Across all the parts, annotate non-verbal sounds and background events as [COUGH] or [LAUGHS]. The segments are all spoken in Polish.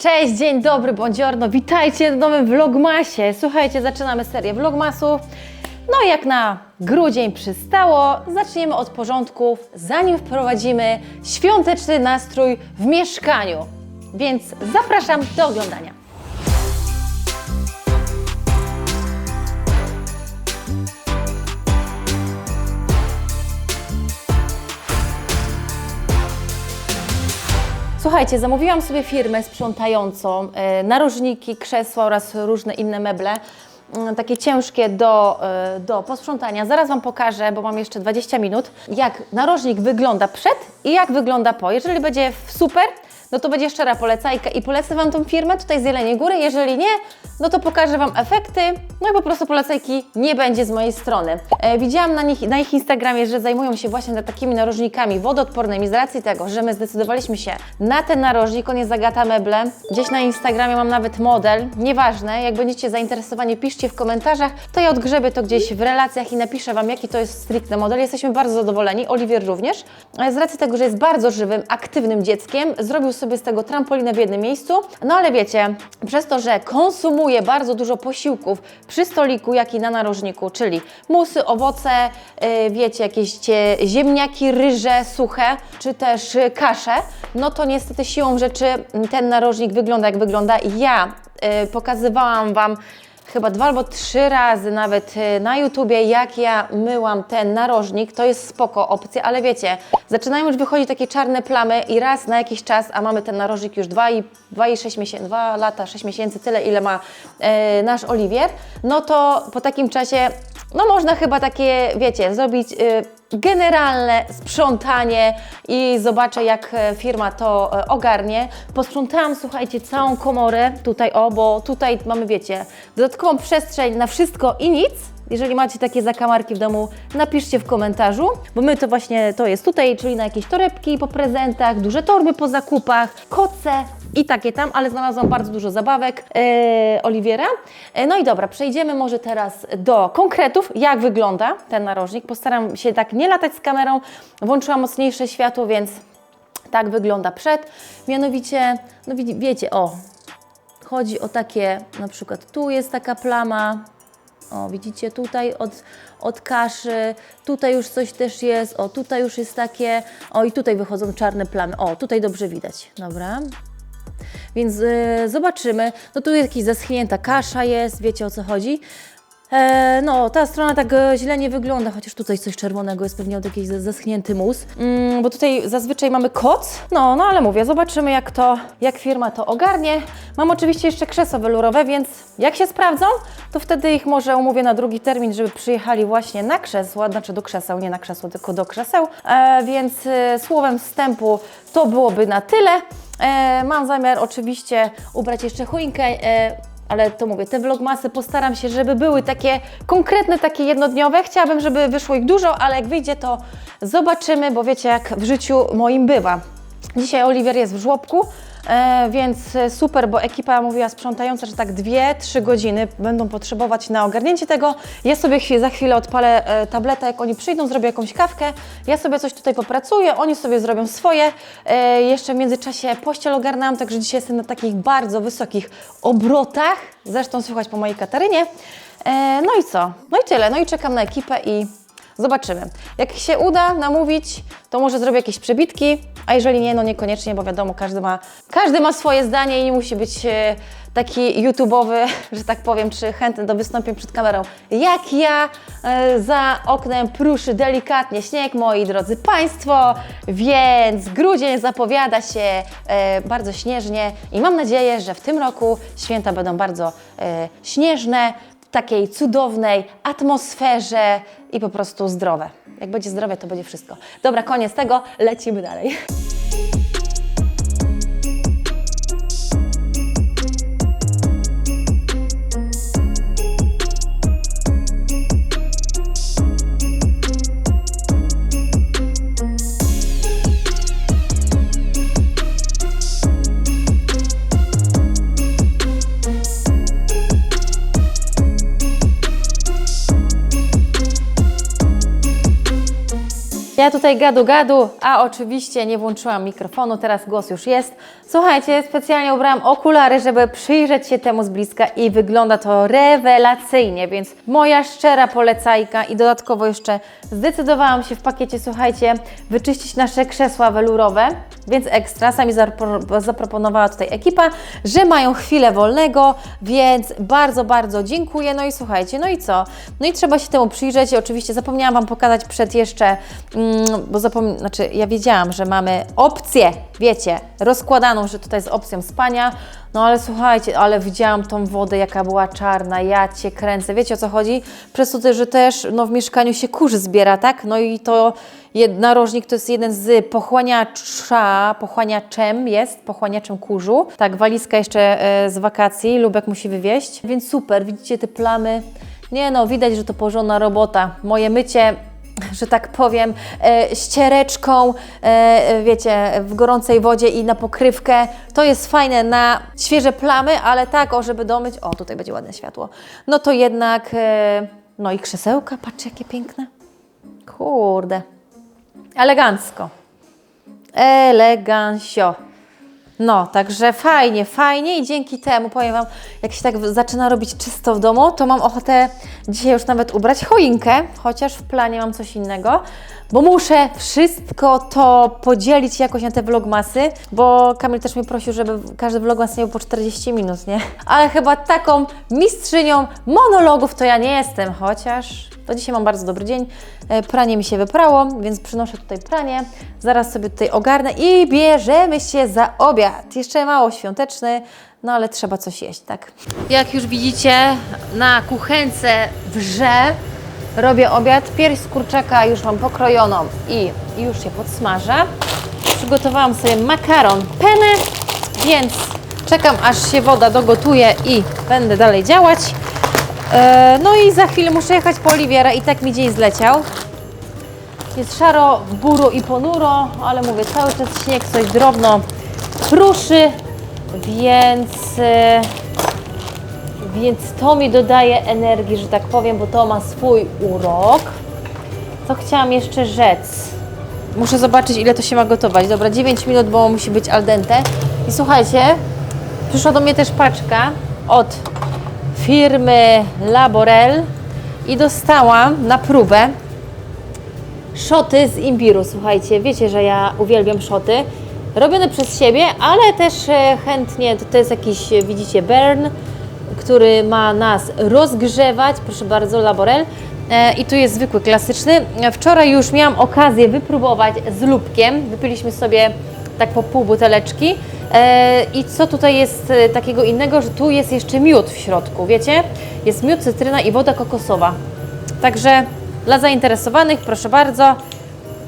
Cześć, dzień dobry, buongiorno, witajcie w nowym vlogmasie. Słuchajcie, zaczynamy serię vlogmasów. No jak na grudzień przystało, zaczniemy od porządków, zanim wprowadzimy świąteczny nastrój w mieszkaniu. Więc zapraszam do oglądania. Słuchajcie, zamówiłam sobie firmę sprzątającą, e, narożniki, krzesła oraz różne inne meble. mm, Takie ciężkie do, e, do posprzątania. Zaraz Wam pokażę, bo mam jeszcze 20 minut, jak narożnik wygląda przed i jak wygląda po. Jeżeli będzie super, no to będzie szczera polecajka i polecę Wam tą firmę tutaj z Jeleniej Góry. Jeżeli nie, no to pokażę Wam efekty, no i po prostu polecajki nie będzie z mojej strony. E, widziałam na, nich, na ich Instagramie, że zajmują się właśnie takimi narożnikami wodoodpornymi z racji tego, że my zdecydowaliśmy się na ten narożnik, on jest Agata Meble. Gdzieś na Instagramie mam nawet model, nieważne, jak będziecie zainteresowani, piszcie w komentarzach, to ja odgrzebię to gdzieś w relacjach i napiszę Wam, jaki to jest stricte model. Jesteśmy bardzo zadowoleni, Oliwier również. E, Z racji tego, że jest bardzo żywym, aktywnym dzieckiem, zrobił sobie z tego trampolinę w jednym miejscu. No ale wiecie, przez to, że konsumuje bardzo dużo posiłków przy stoliku, jak i na narożniku, czyli musy, owoce, yy, wiecie, jakieś ziemniaki, ryże suche, czy też kasze, no to niestety siłą rzeczy ten narożnik wygląda jak wygląda. Ja yy, pokazywałam Wam chyba dwa albo trzy razy nawet y, na YouTubie, jak ja myłam ten narożnik, to jest spoko opcja, ale wiecie, zaczynają już wychodzić takie czarne plamy i raz na jakiś czas, a mamy ten narożnik już 2 i, 2 i 6 miesięcy, 2 lata, 6 miesięcy, tyle ile ma e, nasz Oliwier, no to po takim czasie, no można chyba takie, wiecie, zrobić... y, generalne sprzątanie i zobaczę, jak e, firma to e, ogarnie. Posprzątałam, słuchajcie, całą komorę tutaj, o, bo tutaj mamy, wiecie, dodatkową przestrzeń na wszystko i nic. Jeżeli macie takie zakamarki w domu, napiszcie w komentarzu, bo my to właśnie to jest tutaj, czyli na jakieś torebki po prezentach, duże torby po zakupach, koce i takie tam, ale znalazłam bardzo dużo zabawek e, Oliwiera. E, no i dobra, przejdziemy może teraz do konkretów, jak wygląda ten narożnik. Postaram się tak nie latać z kamerą, włączyłam mocniejsze światło, więc tak wygląda przed. Mianowicie, no wiecie, o, chodzi o takie, na przykład tu jest taka plama, o, widzicie tutaj od, od kaszy, tutaj już coś też jest, o, tutaj już jest takie, o, i tutaj wychodzą czarne plamy, o, tutaj dobrze widać, dobra. Więc y, zobaczymy, no tu jakaś zaschnięta kasza jest, wiecie o co chodzi. E, no, ta strona tak e, źle nie wygląda, chociaż tutaj coś czerwonego jest pewnie od jakiś za- zaschnięty mus. Mm, bo tutaj zazwyczaj mamy koc. No, no ale mówię, zobaczymy jak to, jak firma to ogarnie. Mam oczywiście jeszcze krzesła welurowe, więc jak się sprawdzą, to wtedy ich może umówię na drugi termin, żeby przyjechali właśnie na krzesła, znaczy do krzeseł, nie na krzesło, tylko do krzeseł. E, więc e, słowem wstępu to byłoby na tyle. E, mam zamiar oczywiście ubrać jeszcze choinkę. E, ale to mówię, te vlogmasy postaram się, żeby były takie konkretne, takie jednodniowe. Chciałabym, żeby wyszło ich dużo, ale jak wyjdzie, to zobaczymy, bo wiecie, jak w życiu moim bywa. Dzisiaj Oliwier jest w żłobku, więc e, super, bo ekipa mówiła sprzątająca, że tak 2-3 godziny będą potrzebować na ogarnięcie tego. Ja sobie za chwilę odpalę e, tabletę, jak oni przyjdą, zrobię jakąś kawkę, ja sobie coś tutaj popracuję, oni sobie zrobią swoje. E, jeszcze w międzyczasie pościel ogarnęłam, także dzisiaj jestem na takich bardzo wysokich obrotach, zresztą słychać po mojej Katarynie. E, no i co? No i tyle, no i czekam na ekipę i Zobaczymy. Jak się uda namówić, to może zrobię jakieś przebitki, a jeżeli nie, no niekoniecznie, bo wiadomo, każdy ma, każdy ma swoje zdanie i nie musi być e, taki YouTubeowy, [LAUGHS] że tak powiem, czy chętny do wystąpień przed kamerą. Jak ja e, za oknem pruszy delikatnie śnieg, moi drodzy Państwo, więc grudzień zapowiada się e, bardzo śnieżnie i mam nadzieję, że w tym roku święta będą bardzo śnieżne, takiej cudownej atmosferze i po prostu zdrowe. Jak będzie zdrowe, to będzie wszystko. Dobra, koniec tego, lecimy dalej. Ja tutaj gadu gadu, a oczywiście nie włączyłam mikrofonu, teraz głos już jest. Słuchajcie, specjalnie ubrałam okulary, żeby przyjrzeć się temu z bliska i wygląda to rewelacyjnie, więc moja szczera polecajka i dodatkowo jeszcze zdecydowałam się w pakiecie, słuchajcie, wyczyścić nasze krzesła welurowe, więc ekstra, sami zapro- zaproponowała tutaj ekipa, że mają chwilę wolnego, więc bardzo, bardzo dziękuję. No i słuchajcie, no i co? No i trzeba się temu przyjrzeć. Oczywiście zapomniałam Wam pokazać przed jeszcze, mm, bo zapom... znaczy ja wiedziałam, że mamy opcję, wiecie, rozkładaną, że tutaj z opcją spania. No ale słuchajcie, ale widziałam tą wodę, jaka była czarna, ja Cię kręcę. Wiecie o co chodzi? Przez to że też no, w mieszkaniu się kurz zbiera, tak? No i to narożnik to jest jeden z pochłaniacza, pochłaniaczem jest, pochłaniaczem kurzu. Tak, walizka jeszcze e, z wakacji, Lubek musi wywieźć, więc super, widzicie te plamy? Nie no, widać, że to porządna robota. Moje mycie że tak powiem, e, ściereczką, e, wiecie, w gorącej wodzie i na pokrywkę. To jest fajne na świeże plamy, ale tak, o, żeby domyć, o, tutaj będzie ładne światło. No to jednak, e, no i krzesełka, patrzcie, jakie piękne. Kurde, elegancko. Elegancio. No, także fajnie, fajnie i dzięki temu, powiem Wam, jak się tak zaczyna robić czysto w domu, to mam ochotę dzisiaj już nawet ubrać choinkę, chociaż w planie mam coś innego, bo muszę wszystko to podzielić jakoś na te vlogmasy, bo Kamil też mnie prosił, żeby każdy vlogmas miał po 40 minut, nie? Ale chyba taką mistrzynią monologów to ja nie jestem, chociaż to dzisiaj mam bardzo dobry dzień. E, Pranie mi się wyprało, więc przynoszę tutaj pranie. Zaraz sobie tutaj ogarnę i bierzemy się za obiad. Jeszcze mało świąteczny, no ale trzeba coś jeść, tak? Jak już widzicie, na kuchence wrze. Robię obiad. Pierś z kurczaka już mam pokrojoną i już się podsmażę. Przygotowałam sobie makaron penne, więc czekam aż się woda dogotuje i będę dalej działać. E, No i za chwilę muszę jechać po Oliwiera i tak mi dzień zleciał. Jest szaro, buru i ponuro, ale mówię, cały czas śnieg coś drobno pruszy, więc, e, więc to mi dodaje energii, że tak powiem, bo to ma swój urok. Co chciałam jeszcze rzec? Muszę zobaczyć, ile to się ma gotować. Dobra, 9 minut, bo musi być al dente. I słuchajcie, przyszła do mnie też paczka od firmy Laborel i dostałam na próbę szoty z imbiru. Słuchajcie, wiecie, że ja uwielbiam szoty. Robione przez siebie, ale też e, chętnie, to, jest jakiś, e, widzicie, burn, który ma nas rozgrzewać. Proszę bardzo, Laborel. E, I tu jest zwykły, klasyczny. Wczoraj już miałam okazję wypróbować z lubkiem. Wypiliśmy sobie tak po pół buteleczki. E, I co tutaj jest e, takiego innego, że tu jest jeszcze miód w środku, wiecie? Jest miód, cytryna i woda kokosowa. Także dla zainteresowanych, proszę bardzo.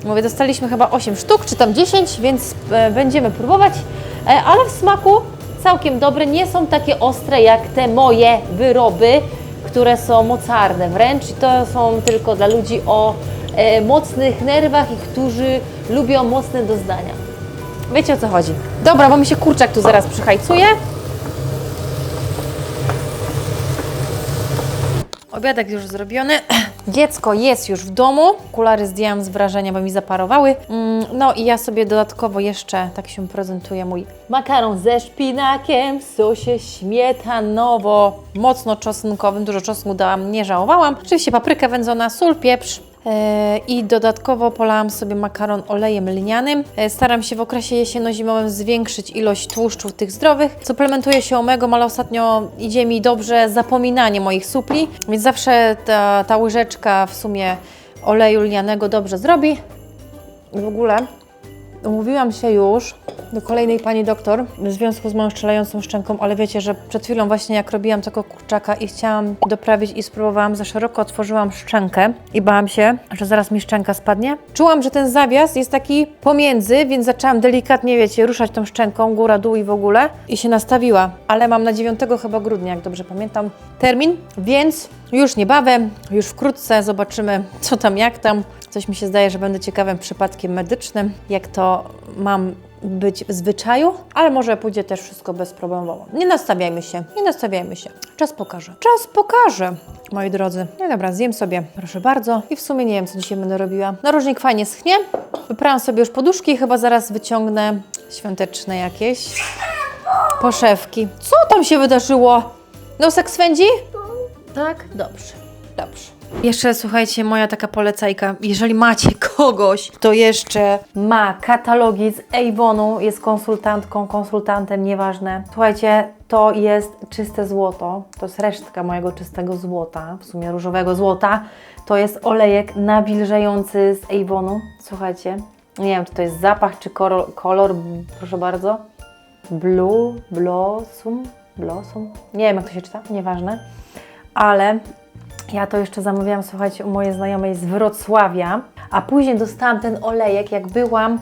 Mówię, dostaliśmy chyba 8 sztuk, czy tam 10, więc e, będziemy próbować. Ale w smaku całkiem dobre. Nie są takie ostre jak te moje wyroby, które są mocarne wręcz. I to są tylko dla ludzi o mocnych nerwach i którzy lubią mocne doznania. Wiecie o co chodzi. Dobra, bo mi się kurczak tu zaraz przyhajcuje. Obiadek już zrobiony. Dziecko jest już w domu. Okulary zdjęłam z wrażenia, bo mi zaparowały. Mm, No i ja sobie dodatkowo jeszcze, tak się prezentuje mój makaron ze szpinakiem w sosie śmietanowo, mocno czosnkowym. Dużo czosnku dałam, nie żałowałam. Oczywiście papryka wędzona, sól, pieprz. E, I dodatkowo polałam sobie makaron olejem lnianym. E, Staram się w okresie jesienno-zimowym zwiększyć ilość tłuszczów tych zdrowych. Suplementuję się omegą, ale ostatnio idzie mi dobrze zapominanie moich supli, więc zawsze ta, ta łyżeczka w sumie oleju lnianego dobrze zrobi. W ogóle umówiłam się już do kolejnej pani doktor w związku z moją strzelającą szczęką, ale wiecie, że przed chwilą właśnie jak robiłam tego kurczaka i chciałam doprawić i spróbowałam, za szeroko otworzyłam szczękę i bałam się, że zaraz mi szczęka spadnie. Czułam, że ten zawias jest taki pomiędzy, więc zaczęłam delikatnie, wiecie, ruszać tą szczęką, góra, dół i w ogóle i się nastawiła, ale mam na 9 chyba grudnia, jak dobrze pamiętam, termin, więc już niebawem, już wkrótce zobaczymy co tam, jak tam. Coś mi się zdaje, że będę ciekawym przypadkiem medycznym, jak to mam być w zwyczaju, ale może pójdzie też wszystko bezproblemowo. Nie nastawiajmy się, nie nastawiajmy się. Czas pokaże. Czas pokaże, moi drodzy. No dobra, zjem sobie, proszę bardzo. I w sumie nie wiem, co dzisiaj będę robiła. Narożnik fajnie schnie. Wyprałam sobie już poduszki, chyba zaraz wyciągnę Świąteczne jakieś. Poszewki. Co tam się wydarzyło? Nosek swędzi? Tak? Dobrze. Dobrze. Jeszcze słuchajcie, moja taka polecajka. Jeżeli macie [LAUGHS] kogoś, kto jeszcze ma katalogi z Avonu, jest konsultantką, konsultantem, nieważne. Słuchajcie, to jest czyste złoto. To jest resztka mojego czystego złota, w sumie różowego złota. To jest olejek nawilżający z Avonu. Słuchajcie, nie wiem, czy to jest zapach, czy kolor, kolor proszę bardzo. Blue, Blossom, Blossom. Nie wiem, jak to się czyta, nieważne. Ale ja to jeszcze zamówiłam, słuchajcie, u mojej znajomej z Wrocławia, a później dostałam ten olejek, jak byłam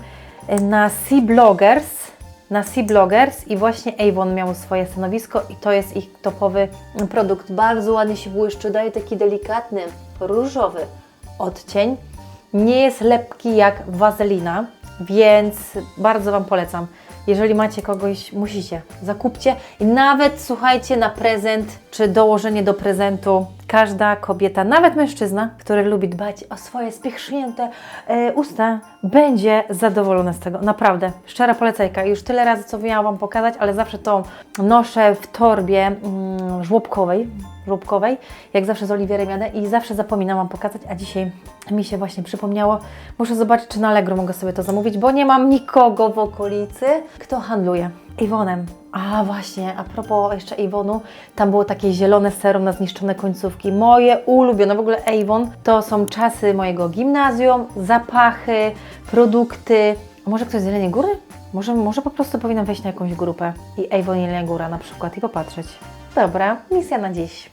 e, na Sea Bloggers, na Sea Bloggers i właśnie Avon miał swoje stanowisko i to jest ich topowy produkt. Bardzo ładnie się błyszczy, daje taki delikatny, różowy odcień. Nie jest lepki jak wazelina, więc bardzo Wam polecam. Jeżeli macie kogoś, musicie, zakupcie i nawet słuchajcie na prezent, czy dołożenie do prezentu. Każda kobieta, nawet mężczyzna, który lubi dbać o swoje spichrznięte e, usta, będzie zadowolona z tego. Naprawdę, szczera polecajka. Już tyle razy, co miałam Wam pokazać, ale zawsze to noszę w torbie mm, żłobkowej, żłobkowej, jak zawsze z Oliwierem jadę i zawsze zapominam Wam pokazać, a dzisiaj mi się właśnie przypomniało. Muszę zobaczyć, czy na Allegro mogę sobie to zamówić, bo nie mam nikogo w okolicy, kto handluje. Iwonem. A właśnie, a propos jeszcze Avonu, tam było takie zielone serum na zniszczone końcówki. Moje ulubione, w ogóle Avon to są czasy mojego gimnazjum, zapachy, produkty. A może ktoś z Jeleniej Góry? Może, może po prostu powinnam wejść na jakąś grupę i Avon Jelenia Góra na przykład i popatrzeć. Dobra, misja na dziś.